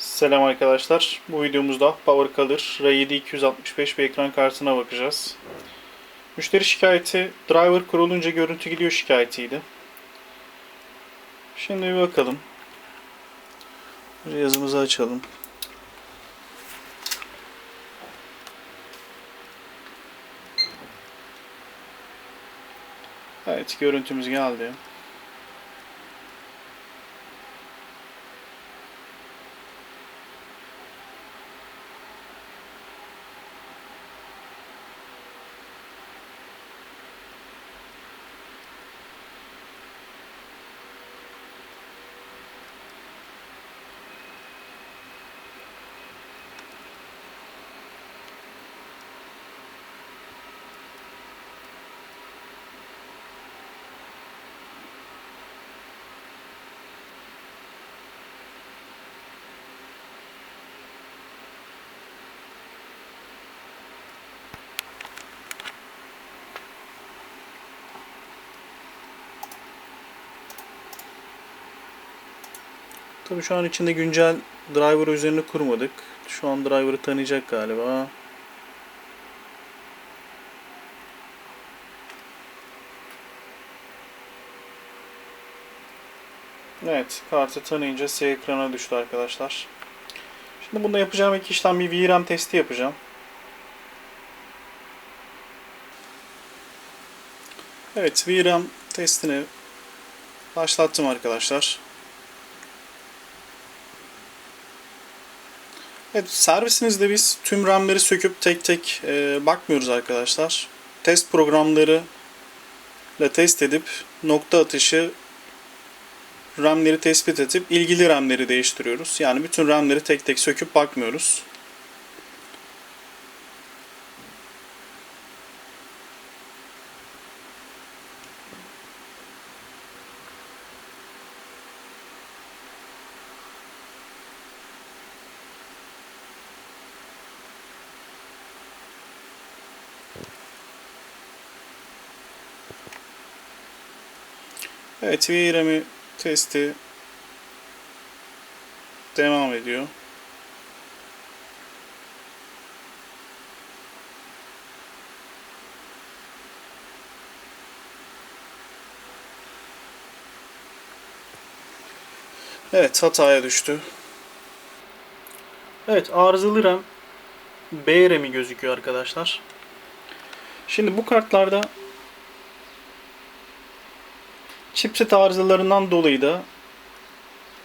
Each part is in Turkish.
Selam arkadaşlar. Bu videomuzda Power Color R7 bir ekran kartına bakacağız. Müşteri şikayeti driver kurulunca görüntü gidiyor şikayetiydi. Şimdi bir bakalım. Yazımızı açalım. Evet görüntümüz geldi. Tabii şu an içinde güncel driver üzerine kurmadık. Şu an driver'ı tanıyacak galiba. Evet, kartı tanıyınca S ekrana düştü arkadaşlar. Şimdi bunda yapacağım ilk işlem bir VRAM testi yapacağım. Evet, VRAM testini başlattım arkadaşlar. Evet, servisimizde biz tüm RAM'leri söküp tek tek e, bakmıyoruz arkadaşlar. Test programları ile test edip nokta atışı RAM'leri tespit edip ilgili RAM'leri değiştiriyoruz. Yani bütün RAM'leri tek tek söküp bakmıyoruz. Evet, VRAM'i testi devam ediyor. Evet, hataya düştü. Evet, arızalı RAM B RAM'i gözüküyor arkadaşlar. Şimdi bu kartlarda Chipset arızalarından dolayı da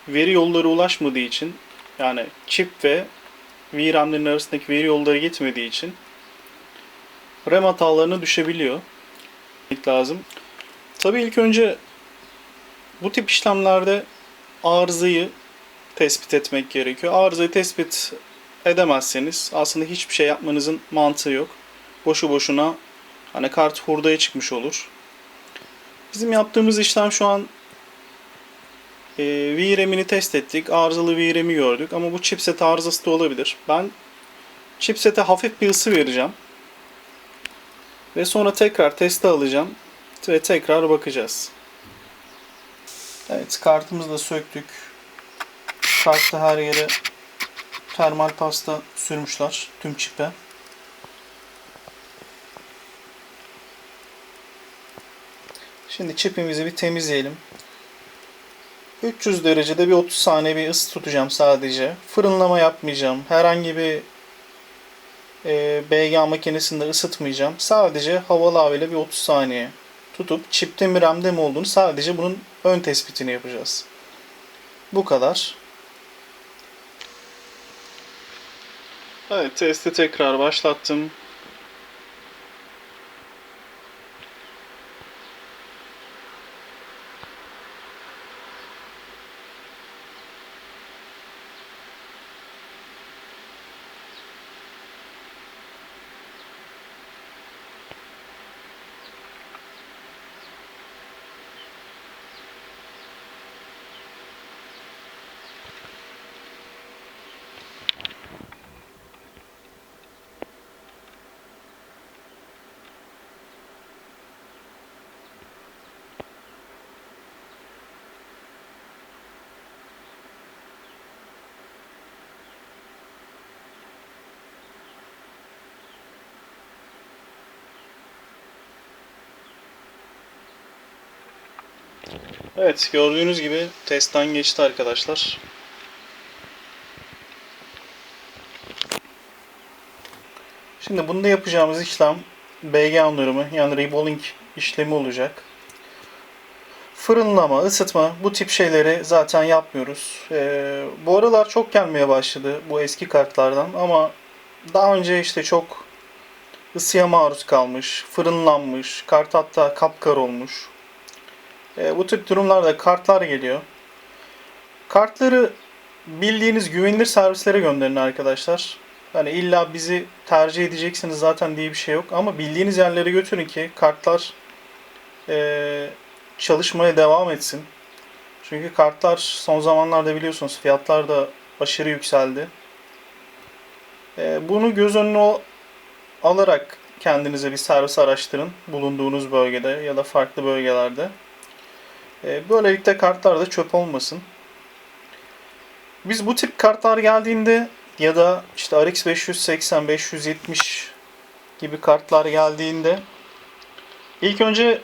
veri yolları ulaşmadığı için yani chip ve VRAM'lerin arasındaki veri yolları gitmediği için RAM hatalarına düşebiliyor. lazım. Tabii ilk önce bu tip işlemlerde arızayı tespit etmek gerekiyor. Arızayı tespit edemezseniz aslında hiçbir şey yapmanızın mantığı yok. Boşu boşuna hani kart hurdaya çıkmış olur. Bizim yaptığımız işlem şu an e, VRAM'ini test ettik. Arızalı VRAM'i gördük ama bu chipset arızası da olabilir. Ben chipsete hafif bir ısı vereceğim. Ve sonra tekrar teste alacağım ve tekrar bakacağız. Evet kartımızı da söktük. Kartta her yere termal pasta sürmüşler tüm çipe. Şimdi çipimizi bir temizleyelim. 300 derecede bir 30 saniye bir ısı tutacağım sadece. Fırınlama yapmayacağım. Herhangi bir e, BGA makinesinde ısıtmayacağım. Sadece havalı havayla bir 30 saniye tutup çipte mi RAM'de mi olduğunu sadece bunun ön tespitini yapacağız. Bu kadar. Evet testi tekrar başlattım. Evet gördüğünüz gibi testten geçti arkadaşlar. Şimdi bunda yapacağımız işlem BG onarımı yani rebolling işlemi olacak. Fırınlama, ısıtma bu tip şeyleri zaten yapmıyoruz. Ee, bu aralar çok gelmeye başladı bu eski kartlardan ama daha önce işte çok ısıya maruz kalmış, fırınlanmış, kart hatta kapkar olmuş. Ee, bu tip durumlarda kartlar geliyor. Kartları bildiğiniz güvenilir servislere gönderin arkadaşlar. Hani illa bizi tercih edeceksiniz zaten diye bir şey yok. Ama bildiğiniz yerlere götürün ki kartlar eee, çalışmaya devam etsin. Çünkü kartlar son zamanlarda biliyorsunuz fiyatlar da aşırı yükseldi. Eee, bunu göz önüne al- alarak kendinize bir servis araştırın bulunduğunuz bölgede ya da farklı bölgelerde. Eee, böylelikle kartlar da çöp olmasın. Biz bu tip kartlar geldiğinde ya da işte RX 580, 570 gibi kartlar geldiğinde ilk önce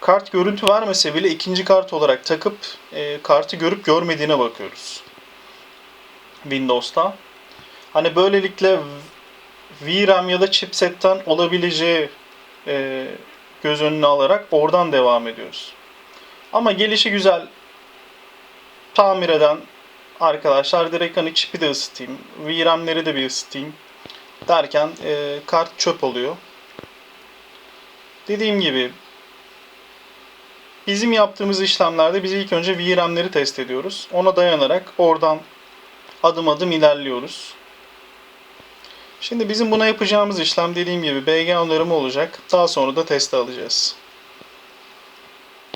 kart görüntü vermese bile ikinci kart olarak takıp e, kartı görüp görmediğine bakıyoruz. Windows'ta. Hani böylelikle VRAM ya da chipsetten olabileceği e, göz önüne alarak oradan devam ediyoruz. Ama gelişi güzel tamir eden arkadaşlar direkt hani çipi de ısıtayım, VRAM'leri de bir ısıtayım derken e, kart çöp oluyor. Dediğim gibi bizim yaptığımız işlemlerde biz ilk önce VRAM'leri test ediyoruz. Ona dayanarak oradan adım adım ilerliyoruz. Şimdi bizim buna yapacağımız işlem dediğim gibi BG onarımı olacak. Daha sonra da teste alacağız.